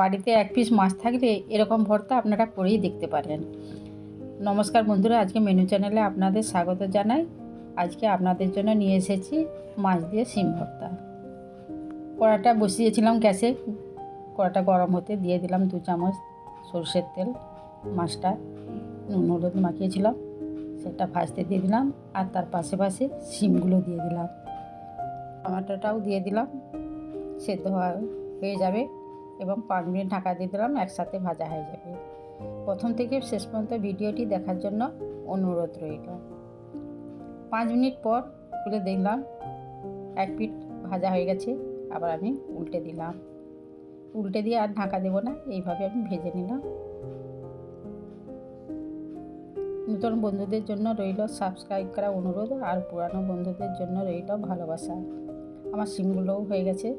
বাড়িতে এক পিস মাছ থাকলে এরকম ভর্তা আপনারা করেই দেখতে পারেন। নমস্কার বন্ধুরা, আজকে মেনু চ্যানেলে আপনাদের স্বাগত জানাই। আজকে আপনাদের জন্য নিয়ে এসেছি মাছ দিয়ে সিম ভর্তা। কড়াটা বসিয়েছিলাম গ্যাসে। কড়াটা গরম হতে দিয়ে দিলাম দু চামচ সরষের তেল, মাছটা নুন হলুদ মাখিয়েছিলাম, সেটা ভাজতে দিয়ে দিলাম আর তার পাশে পাশে সিমগুলো দিয়ে দিলাম। টমাটোটাও দিয়ে দিলাম, সেদ্ধ হয়ে যাবে। এবং পাঁচ মিনিট ঢাকা দিয়ে দিলাম, একসাথে ভাজা হয়ে যাবে। প্রথম থেকে শেষ পর্যন্ত ভিডিওটি দেখার জন্য অনুরোধ রইল। পাঁচ মিনিট পর খুলে দেখলাম, এক পিঠ ভাজা হয়ে গেছে, আবার আমি উল্টে দিলাম। উল্টে দিয়ে আর ঢাকা দেবো না, এইভাবে আমি ভেজে নিলাম। নতুন বন্ধুদের জন্য রইল সাবস্ক্রাইব করা অনুরোধ, আর পুরানো বন্ধুদের জন্য রইল ভালোবাসা। আমার সিমগুলোও হয়ে গেছে,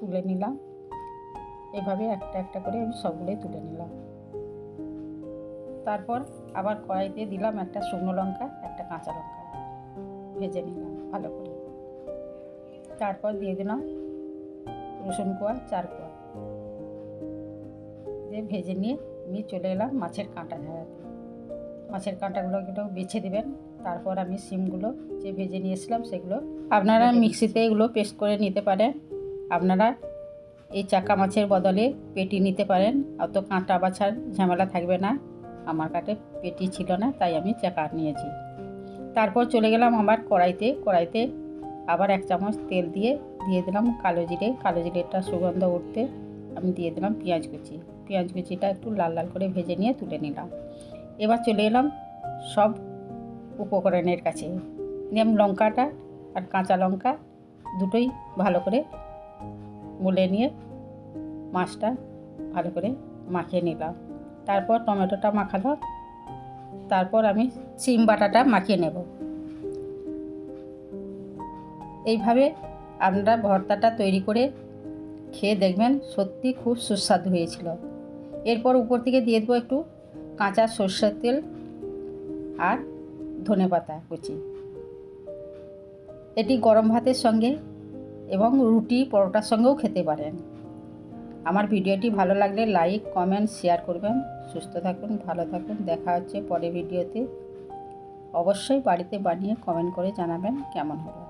তুলে নিলাম। এভাবে একটা একটা করে আমি সবগুলোই তুলে নিলাম। তারপর আবার কড়াইতে দিলাম একটা শুকনো লঙ্কা একটা কাঁচা লঙ্কা। ভেজে নিলাম ভালো করে। তারপর দিয়ে দিলাম রসুন কোয়া চার কোয়া। দিয়ে ভেজে নিয়ে আমি চলে এলাম মাছের কাঁটা ঝাড়াতে মাছের কাঁটাগুলোকেও বেছে দেবেন তারপর আমি সিমগুলো যে ভেজে নিয়েছিলাম সেগুলো আপনারা মিক্সিতে এগুলো পেস্ট করে নিতে পারেন। আপনারা এই চাকা মাছের বদলে পেটি নিতে পারেন। অত কাঁটা বাছার ঝামেলা থাকবে না। আমার কাছে পেটি ছিল না, তাই আমি চাকা নিয়েছি। তারপর চলে গেলাম আমার কড়াইতে। কড়াইতে আবার এক চামচ তেল দিয়ে দিয়ে দিলাম কালো জিরে। কালো জিরেটা সুগন্ধ উঠতে আমি দিয়ে দিলাম পেঁয়াজ কুচি। পেঁয়াজ কুচিটা একটু লাল লাল করে ভেজে নিয়ে তুলে নিলাম। এবার চলে এলাম সব উপকরণের কাছে। নিলাম লঙ্কাটা আর কাঁচা লঙ্কা, দুটোই ভালো করে মুলে নিয়ে মাছটা ভালো করে মাখিয়ে নিলাম। তারপর টমেটোটা মাখালাম। তারপর আমি সিম বাটাটা মাখিয়ে নেব। এইভাবে আপনারা ভর্তাটা তৈরি করে খেয়ে দেখবেন সত্যি খুব সুস্বাদু হয়েছিল। এরপর উপর থেকে দিয়ে দেবো একটু কাঁচা সর্ষের তেল আর ধনে পাতা কুচি। এটি গরম ভাতের সঙ্গে এবং রুটি পরোটার সঙ্গেও খেতে পারেন। আমার ভিডিওটি ভালো লাগলে লাইক, কমেন্ট, শেয়ার করবেন। সুস্থ থাকুন, ভালো থাকুন। দেখা হচ্ছে পরে ভিডিওতে। অবশ্যই বাড়িতে বানিয়ে কমেন্ট করে জানাবেন কেমন হলো।